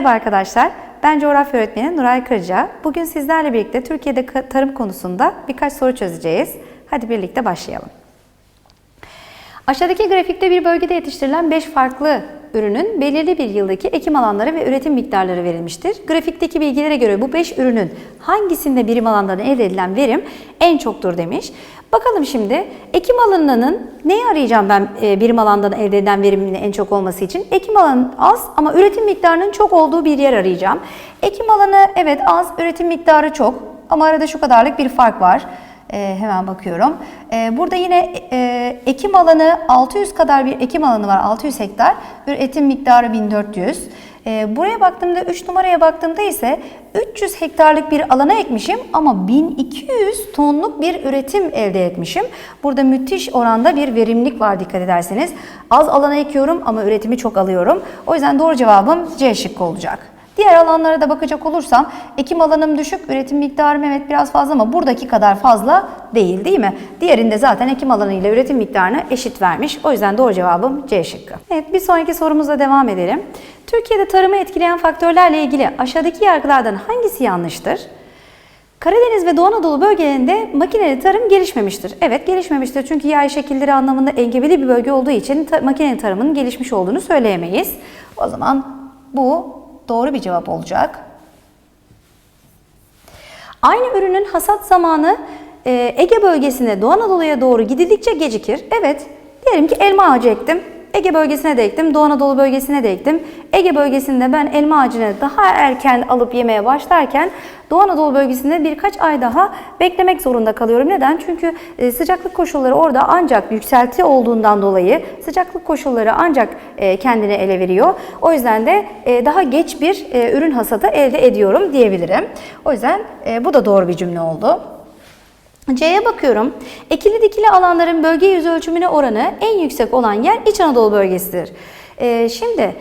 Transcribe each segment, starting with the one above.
Merhaba arkadaşlar, ben coğrafya öğretmeni Nuray Kırca. Bugün sizlerle birlikte Türkiye'de tarım konusunda birkaç soru çözeceğiz. Hadi birlikte başlayalım. Aşağıdaki grafikte bir bölgede yetiştirilen 5 farklı ürünün belirli bir yıldaki ekim alanları ve üretim miktarları verilmiştir. Grafikteki bilgilere göre bu 5 ürünün hangisinde birim alandan elde edilen verim en çoktur demiş. Bakalım şimdi ekim alanının neyi arayacağım ben e, birim alandan elde edilen verimin en çok olması için? Ekim alanı az ama üretim miktarının çok olduğu bir yer arayacağım. Ekim alanı evet az, üretim miktarı çok ama arada şu kadarlık bir fark var. Ee, hemen bakıyorum. Ee, burada yine e, ekim alanı 600 kadar bir ekim alanı var. 600 hektar. Üretim miktarı 1400. Ee, buraya baktığımda 3 numaraya baktığımda ise 300 hektarlık bir alana ekmişim ama 1200 tonluk bir üretim elde etmişim. Burada müthiş oranda bir verimlilik var dikkat ederseniz. Az alana ekiyorum ama üretimi çok alıyorum. O yüzden doğru cevabım C şıkkı olacak. Diğer alanlara da bakacak olursam ekim alanım düşük, üretim miktarım evet biraz fazla ama buradaki kadar fazla değil değil mi? Diğerinde zaten ekim alanı ile üretim miktarını eşit vermiş. O yüzden doğru cevabım C şıkkı. Evet bir sonraki sorumuzla devam edelim. Türkiye'de tarımı etkileyen faktörlerle ilgili aşağıdaki yargılardan hangisi yanlıştır? Karadeniz ve Doğu Anadolu bölgelerinde makineli tarım gelişmemiştir. Evet gelişmemiştir çünkü yer şekilleri anlamında engebeli bir bölge olduğu için ta- makineli tarımın gelişmiş olduğunu söyleyemeyiz. O zaman bu doğru bir cevap olacak. Aynı ürünün hasat zamanı e, Ege bölgesine Doğu Anadolu'ya doğru gidildikçe gecikir. Evet, diyelim ki elma ağacı ektim. Ege bölgesine de ektim, Doğu Anadolu bölgesine de ektim. Ege bölgesinde ben elma ağacını daha erken alıp yemeye başlarken Doğu Anadolu bölgesinde birkaç ay daha beklemek zorunda kalıyorum. Neden? Çünkü e, sıcaklık koşulları orada ancak yükselti olduğundan dolayı sıcaklık koşulları ancak e, kendini ele veriyor. O yüzden de e, daha geç bir ürün hasadı elde ediyorum diyebilirim. O yüzden bu da doğru bir cümle oldu. C'ye bakıyorum. Ekili dikili alanların bölge yüz ölçümüne oranı en yüksek olan yer İç Anadolu bölgesidir. Ee, şimdi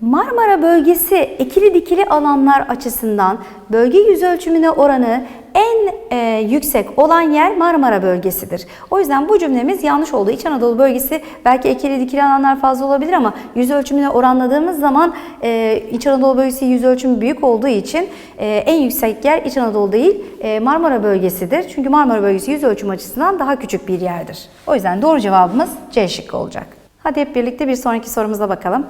Marmara bölgesi ekili dikili alanlar açısından bölge yüz ölçümüne oranı en e, yüksek olan yer Marmara bölgesidir. O yüzden bu cümlemiz yanlış oldu. İç Anadolu bölgesi belki ekili dikili alanlar fazla olabilir ama yüz ölçümüne oranladığımız zaman e, İç Anadolu bölgesi yüz ölçümü büyük olduğu için e, en yüksek yer İç Anadolu değil e, Marmara bölgesidir. Çünkü Marmara bölgesi yüz ölçüm açısından daha küçük bir yerdir. O yüzden doğru cevabımız C şıkkı olacak. Hadi hep birlikte bir sonraki sorumuza bakalım.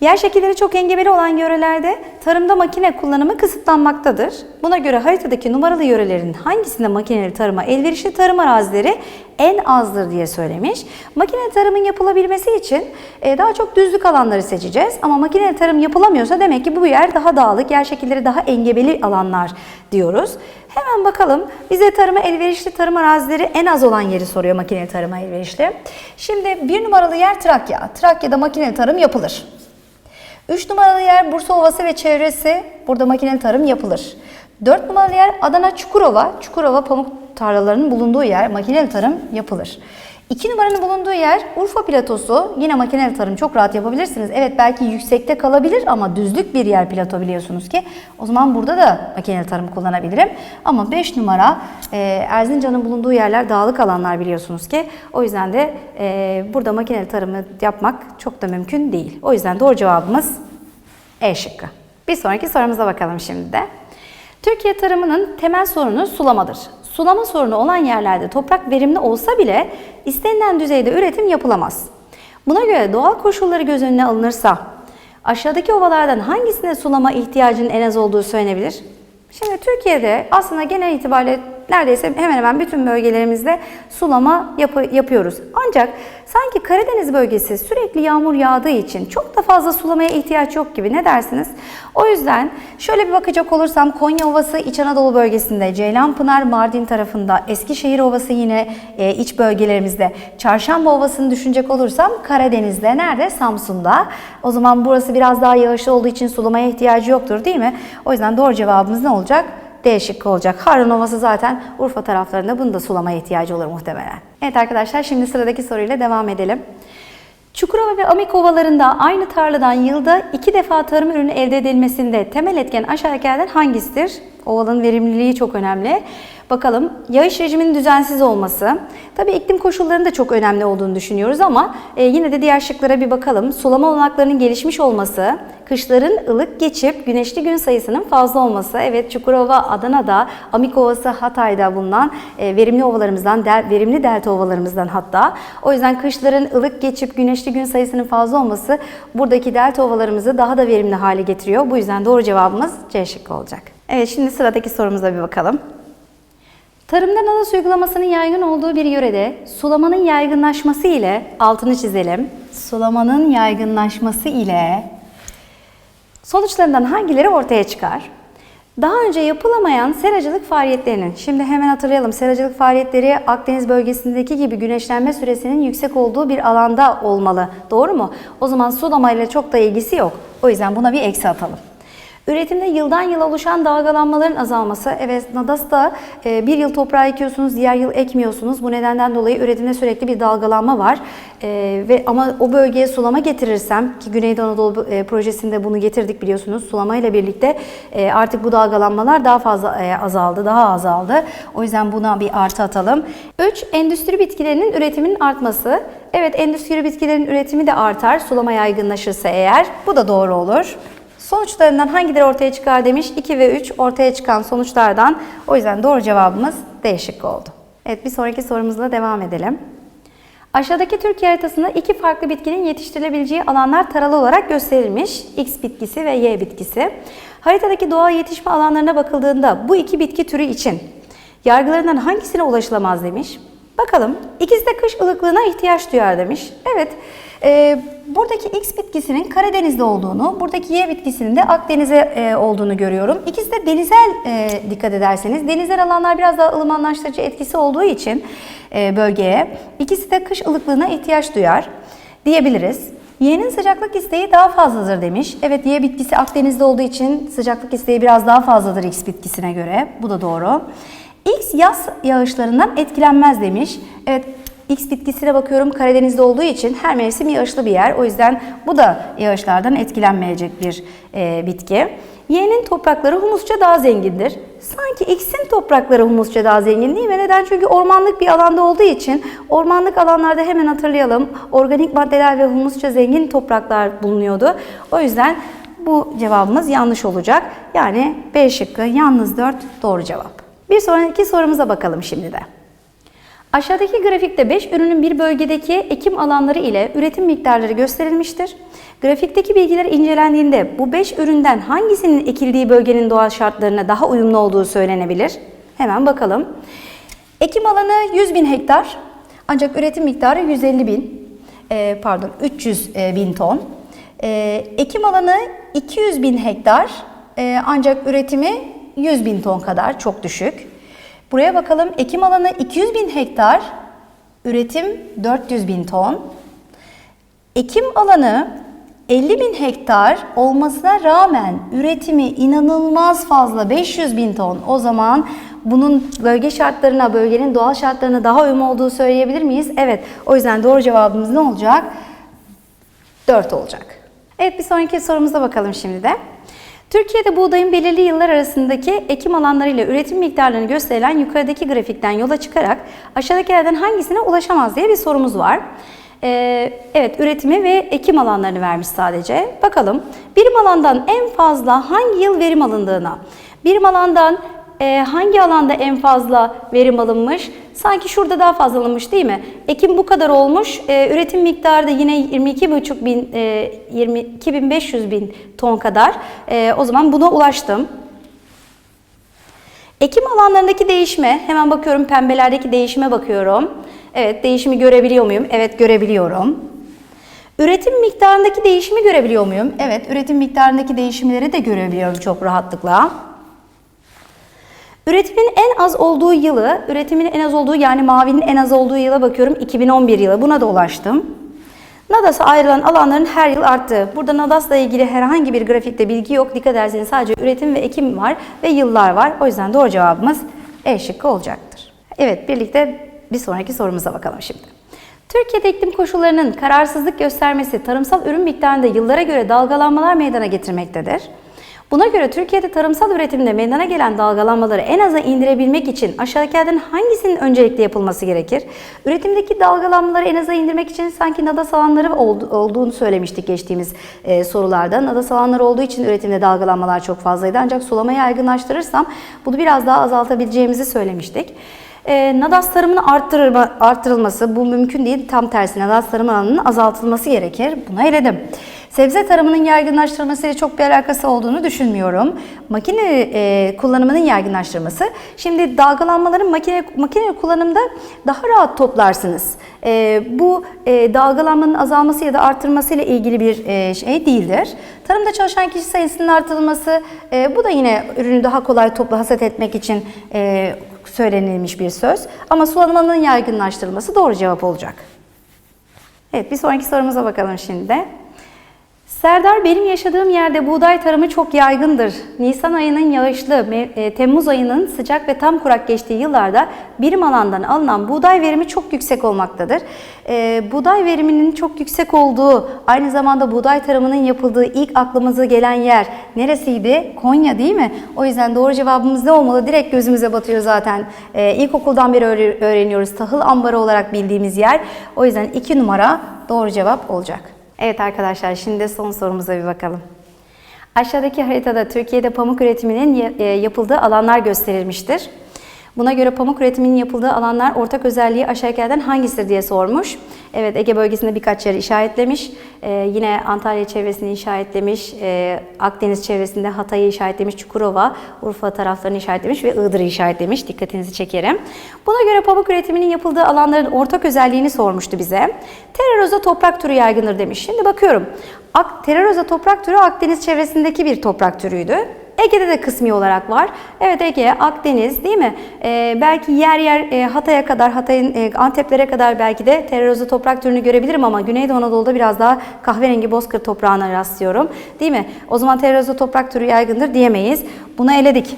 Yer şekilleri çok engebeli olan yörelerde tarımda makine kullanımı kısıtlanmaktadır. Buna göre haritadaki numaralı yörelerin hangisinde makineli tarıma elverişli tarım arazileri en azdır diye söylemiş. Makineli tarımın yapılabilmesi için e, daha çok düzlük alanları seçeceğiz. Ama makineli tarım yapılamıyorsa demek ki bu yer daha dağlık, yer şekilleri daha engebeli alanlar diyoruz. Hemen bakalım bize tarıma elverişli tarım arazileri en az olan yeri soruyor makineli tarıma elverişli. Şimdi bir numaralı yer Trakya. Trakya'da makineli tarım yapılır. 3 numaralı yer Bursa Ovası ve çevresi. Burada makineli tarım yapılır. 4 numaralı yer Adana Çukurova. Çukurova pamuk tarlalarının bulunduğu yer makineli tarım yapılır. 2 numaranın bulunduğu yer Urfa platosu. Yine makineli tarım çok rahat yapabilirsiniz. Evet belki yüksekte kalabilir ama düzlük bir yer plato biliyorsunuz ki. O zaman burada da makineli tarım kullanabilirim. Ama 5 numara e, Erzincan'ın bulunduğu yerler dağlık alanlar biliyorsunuz ki. O yüzden de e, burada makineli tarımı yapmak çok da mümkün değil. O yüzden doğru cevabımız E şıkkı. Bir sonraki sorumuza bakalım şimdi de. Türkiye tarımının temel sorunu sulamadır. Sulama sorunu olan yerlerde toprak verimli olsa bile istenilen düzeyde üretim yapılamaz. Buna göre doğal koşulları göz önüne alınırsa aşağıdaki ovalardan hangisine sulama ihtiyacının en az olduğu söylenebilir? Şimdi Türkiye'de aslında genel itibariyle neredeyse hemen hemen bütün bölgelerimizde sulama yapı- yapıyoruz. Ancak sanki Karadeniz bölgesi sürekli yağmur yağdığı için çok da fazla sulamaya ihtiyaç yok gibi ne dersiniz? O yüzden şöyle bir bakacak olursam Konya Ovası İç Anadolu bölgesinde, Ceylanpınar Mardin tarafında, Eskişehir Ovası yine e, iç bölgelerimizde, Çarşamba Ovası'nı düşünecek olursam Karadeniz'de nerede? Samsun'da. O zaman burası biraz daha yağışlı olduğu için sulamaya ihtiyacı yoktur değil mi? O yüzden doğru cevabımız ne olacak? D şıkkı olacak. Harun Ovası zaten Urfa taraflarında bunun da sulamaya ihtiyacı olur muhtemelen. Evet arkadaşlar şimdi sıradaki soruyla devam edelim. Çukurova ve Amik ovalarında aynı tarladan yılda iki defa tarım ürünü elde edilmesinde temel etken aşağıdakilerden hangisidir? Ovalın verimliliği çok önemli. Bakalım yağış rejiminin düzensiz olması. Tabii iklim koşullarının da çok önemli olduğunu düşünüyoruz ama e, yine de diğer şıklara bir bakalım. Sulama olanaklarının gelişmiş olması, kışların ılık geçip güneşli gün sayısının fazla olması. Evet Çukurova Adana'da, Amik Ovası Hatay'da bulunan e, verimli ovalarımızdan, del- verimli delta ovalarımızdan hatta. O yüzden kışların ılık geçip güneşli gün sayısının fazla olması buradaki delta ovalarımızı daha da verimli hale getiriyor. Bu yüzden doğru cevabımız C şıkkı olacak. Evet şimdi sıradaki sorumuza bir bakalım. Tarımda nadas uygulamasının yaygın olduğu bir yörede sulamanın yaygınlaşması ile altını çizelim. Sulamanın yaygınlaşması ile sonuçlarından hangileri ortaya çıkar? Daha önce yapılamayan seracılık faaliyetlerinin, şimdi hemen hatırlayalım seracılık faaliyetleri Akdeniz bölgesindeki gibi güneşlenme süresinin yüksek olduğu bir alanda olmalı. Doğru mu? O zaman sulamayla çok da ilgisi yok. O yüzden buna bir eksi atalım. Üretimde yıldan yıla oluşan dalgalanmaların azalması. Evet Nadas'ta e, bir yıl toprağı ekiyorsunuz, diğer yıl ekmiyorsunuz. Bu nedenden dolayı üretimde sürekli bir dalgalanma var. E, ve Ama o bölgeye sulama getirirsem ki Güneydoğu Anadolu e, projesinde bunu getirdik biliyorsunuz. Sulama ile birlikte artık bu dalgalanmalar daha fazla azaldı, daha azaldı. O yüzden buna bir artı atalım. 3. Endüstri bitkilerinin üretiminin artması. Evet endüstri bitkilerin üretimi de artar sulama yaygınlaşırsa eğer. Bu da doğru olur. Sonuçlarından hangileri ortaya çıkar demiş. 2 ve 3 ortaya çıkan sonuçlardan. O yüzden doğru cevabımız D şıkkı oldu. Evet bir sonraki sorumuzla devam edelim. Aşağıdaki Türkiye haritasında iki farklı bitkinin yetiştirilebileceği alanlar taralı olarak gösterilmiş. X bitkisi ve Y bitkisi. Haritadaki doğal yetişme alanlarına bakıldığında bu iki bitki türü için yargılarından hangisine ulaşılamaz demiş. Bakalım. İkisi de kış ılıklığına ihtiyaç duyar demiş. Evet. e, buradaki X bitkisinin Karadeniz'de olduğunu, buradaki Y bitkisinin de Akdeniz'e e, olduğunu görüyorum. İkisi de denizel e, dikkat ederseniz. Denizel alanlar biraz daha ılımanlaştırıcı etkisi olduğu için e, bölgeye. ikisi de kış ılıklığına ihtiyaç duyar diyebiliriz. Y'nin sıcaklık isteği daha fazladır demiş. Evet Y bitkisi Akdeniz'de olduğu için sıcaklık isteği biraz daha fazladır X bitkisine göre. Bu da doğru. X yaz yağışlarından etkilenmez demiş. Evet X bitkisine bakıyorum Karadeniz'de olduğu için her mevsim yağışlı bir yer. O yüzden bu da yağışlardan etkilenmeyecek bir e, bitki. Y'nin toprakları humusça daha zengindir. Sanki X'in toprakları humusça daha zengin değil mi? Neden? Çünkü ormanlık bir alanda olduğu için ormanlık alanlarda hemen hatırlayalım organik maddeler ve humusça zengin topraklar bulunuyordu. O yüzden bu cevabımız yanlış olacak. Yani B şıkkı yalnız 4 doğru cevap. Bir sonraki sorumuza bakalım şimdi de. Aşağıdaki grafikte 5 ürünün bir bölgedeki ekim alanları ile üretim miktarları gösterilmiştir. Grafikteki bilgiler incelendiğinde bu 5 üründen hangisinin ekildiği bölgenin doğal şartlarına daha uyumlu olduğu söylenebilir. Hemen bakalım. Ekim alanı 100 bin hektar ancak üretim miktarı 150 bin, e, pardon 300 e, bin ton. E, ekim alanı 200 bin hektar e, ancak üretimi 100 bin ton kadar çok düşük. Buraya bakalım ekim alanı 200 bin hektar, üretim 400 bin ton. Ekim alanı 50 bin hektar olmasına rağmen üretimi inanılmaz fazla 500 bin ton. O zaman bunun bölge şartlarına, bölgenin doğal şartlarına daha uyum olduğu söyleyebilir miyiz? Evet. O yüzden doğru cevabımız ne olacak? 4 olacak. Evet bir sonraki sorumuza bakalım şimdi de. Türkiye'de buğdayın belirli yıllar arasındaki ekim alanları ile üretim miktarlarını gösterilen yukarıdaki grafikten yola çıkarak aşağıdakilerden hangisine ulaşamaz diye bir sorumuz var. Ee, evet üretimi ve ekim alanlarını vermiş sadece. Bakalım birim alandan en fazla hangi yıl verim alındığına. Birim alandan e, hangi alanda en fazla verim alınmış? Sanki şurada daha fazla alınmış değil mi? Ekim bu kadar olmuş. E, üretim miktarı da yine 22,5 bin, e, 22.500 bin ton kadar. E, o zaman buna ulaştım. Ekim alanlarındaki değişme, hemen bakıyorum pembelerdeki değişime bakıyorum. Evet değişimi görebiliyor muyum? Evet görebiliyorum. Üretim miktarındaki değişimi görebiliyor muyum? Evet üretim miktarındaki değişimleri de görebiliyorum çok rahatlıkla. Üretimin en az olduğu yılı, üretimin en az olduğu yani mavinin en az olduğu yıla bakıyorum 2011 yılı. Buna da ulaştım. Nadas'a ayrılan alanların her yıl arttığı. Burada Nadas'la ilgili herhangi bir grafikte bilgi yok. Dikkat ederseniz sadece üretim ve ekim var ve yıllar var. O yüzden doğru cevabımız E şıkkı olacaktır. Evet birlikte bir sonraki sorumuza bakalım şimdi. Türkiye'de iklim koşullarının kararsızlık göstermesi tarımsal ürün miktarında yıllara göre dalgalanmalar meydana getirmektedir. Buna göre Türkiye'de tarımsal üretimde meydana gelen dalgalanmaları en aza indirebilmek için aşağıdakilerden hangisinin öncelikle yapılması gerekir? Üretimdeki dalgalanmaları en aza indirmek için sanki nadas alanları oldu- olduğunu söylemiştik geçtiğimiz e, sorularda. Nadas alanları olduğu için üretimde dalgalanmalar çok fazlaydı. Ancak sulamayı yaygınlaştırırsam bunu biraz daha azaltabileceğimizi söylemiştik. E, nadas tarımının arttırılma, arttırılması bu mümkün değil. Tam tersine nadas tarım alanının azaltılması gerekir. Buna eledim. Sebze tarımının yaygınlaştırılmasıyla çok bir alakası olduğunu düşünmüyorum. Makine e, kullanımının yaygınlaştırması. Şimdi dalgalanmaların makine makine kullanımda daha rahat toplarsınız. E, bu e, dalgalanmanın azalması ya da arttırması ile ilgili bir e, şey değildir. Tarımda çalışan kişi sayısının artırılması e, bu da yine ürünü daha kolay topla hasat etmek için e, söylenilmiş bir söz. Ama sulamanın yaygınlaştırılması doğru cevap olacak. Evet bir sonraki sorumuza bakalım şimdi. Serdar benim yaşadığım yerde buğday tarımı çok yaygındır. Nisan ayının yağışlı, e, Temmuz ayının sıcak ve tam kurak geçtiği yıllarda birim alandan alınan buğday verimi çok yüksek olmaktadır. E, buğday veriminin çok yüksek olduğu, aynı zamanda buğday tarımının yapıldığı ilk aklımıza gelen yer neresiydi? Konya değil mi? O yüzden doğru cevabımız ne olmalı? Direkt gözümüze batıyor zaten. E, ilkokuldan beri öğre- öğreniyoruz. Tahıl ambarı olarak bildiğimiz yer. O yüzden iki numara doğru cevap olacak. Evet arkadaşlar şimdi son sorumuza bir bakalım. Aşağıdaki haritada Türkiye'de pamuk üretiminin e, yapıldığı alanlar gösterilmiştir. Buna göre pamuk üretiminin yapıldığı alanlar ortak özelliği aşağıdakilerden hangisidir diye sormuş. Evet Ege bölgesinde birkaç yer işaretlemiş. Ee, yine Antalya çevresini işaretlemiş. Ee, Akdeniz çevresinde Hatay'ı işaretlemiş. Çukurova, Urfa taraflarını işaretlemiş ve Iğdır'ı işaretlemiş. Dikkatinizi çekerim. Buna göre pamuk üretiminin yapıldığı alanların ortak özelliğini sormuştu bize. Tereroza toprak türü yaygındır demiş. Şimdi bakıyorum. Ak, tereroza toprak türü Akdeniz çevresindeki bir toprak türüydü. Ege'de de kısmi olarak var. Evet Ege, Akdeniz değil mi? Ee, belki yer yer e, Hatay'a kadar, Hatay'ın e, Anteplere kadar belki de tererozu toprak türünü görebilirim ama Güneydoğu Anadolu'da biraz daha kahverengi bozkır toprağına rastlıyorum. Değil mi? O zaman tererozu toprak türü yaygındır diyemeyiz. Bunu eledik.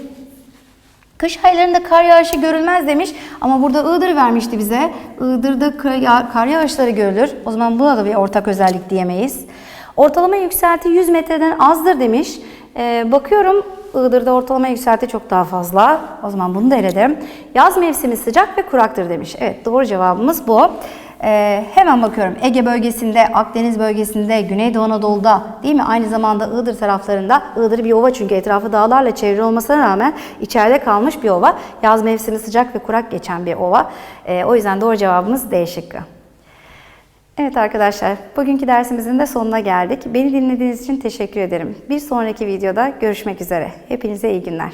Kış aylarında kar yağışı görülmez demiş ama burada Iğdır vermişti bize. Iğdır'da kar yağışları görülür. O zaman buna da bir ortak özellik diyemeyiz. Ortalama yükselti 100 metreden azdır demiş. Ee, bakıyorum Iğdır'da ortalama yükselti çok daha fazla. O zaman bunu da eledim. Yaz mevsimi sıcak ve kuraktır demiş. Evet doğru cevabımız bu. Ee, hemen bakıyorum Ege bölgesinde, Akdeniz bölgesinde, Güneydoğu Anadolu'da değil mi? Aynı zamanda Iğdır taraflarında. Iğdır bir ova çünkü etrafı dağlarla çevrili olmasına rağmen içeride kalmış bir ova. Yaz mevsimi sıcak ve kurak geçen bir ova. Ee, o yüzden doğru cevabımız D şıkkı. Evet arkadaşlar, bugünkü dersimizin de sonuna geldik. Beni dinlediğiniz için teşekkür ederim. Bir sonraki videoda görüşmek üzere. Hepinize iyi günler.